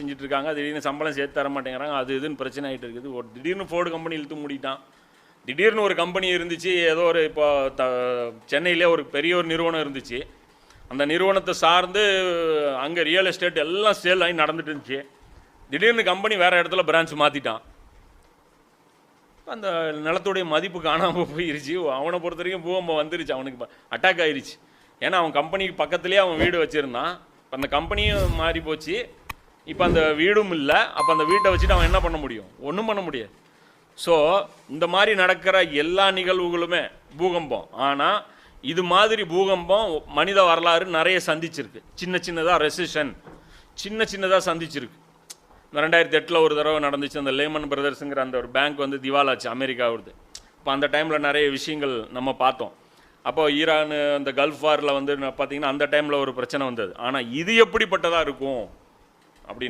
செஞ்சுட்டு இருக்காங்க திடீர்னு சம்பளம் சேர்த்து தர மாட்டேங்கிறாங்க. அது இதுன்னு பிரச்சனை ஆகிட்டு இருக்குது. ஒரு திடீர்னு ஃபோர்டு கம்பெனி இழுத்து மூடிட்டான். திடீர்னு ஒரு கம்பெனி இருந்துச்சு. ஏதோ ஒரு இப்போ த சென்னையிலே ஒரு பெரிய ஒரு நிறுவனம் இருந்துச்சு. அந்த நிறுவனத்தை சார்ந்து அங்கே ரியல் எஸ்டேட் எல்லாம் சேல் ஆகி நடந்துட்டு இருந்துச்சு. திடீர்னு கம்பெனி வேறு இடத்துல பிரான்ச் மாற்றிட்டான் அந்த நிலத்துடைய மதிப்பு காணாமல் போயிருச்சு. அவனை பொறுத்த வரைக்கும் பூகம்பம் வந்துருச்சு. அவனுக்கு அட்டாக் ஆயிருச்சு. ஏன்னா அவன் கம்பெனிக்கு பக்கத்துலேயே அவன் வீடு வச்சுருந்தான். இப்போ அந்த கம்பெனியும் மாறி போச்சு இப்போ அந்த வீடும் இல்லை. அப்போ அந்த வீட்டை வச்சுட்டு அவன் என்ன பண்ண முடியும்? ஒன்றும் பண்ண முடியாது. ஸோ இந்த மாதிரி நடக்கிற எல்லா நிகழ்வுகளுமே பூகம்பம். ஆனால் இது மாதிரி பூகம்பம் மனித வரலாறு நிறைய சந்திச்சிருக்கு. சின்ன சின்னதாக ரெசிஷன் சின்ன சின்னதாக சந்திச்சிருக்கு. ரெண்டாயிரத்தி எட்டில் ஒரு தடவை நடந்துச்சு அந்த லேமன் பிரதர்ஸுங்கிற அந்த ஒரு பேங்க் வந்து திவாலாச்சு அமெரிக்காவுது இப்போ அந்த டைமில் நிறைய விஷயங்கள் நம்ம பார்த்தோம். அப்போ ஈரான் அந்த கல்ஃப் வாரில் வந்து பார்த்தீங்கன்னா அந்த டைமில் ஒரு பிரச்சனை வந்தது. ஆனால் இது எப்படிப்பட்டதாக இருக்கும்? அப்படின்னா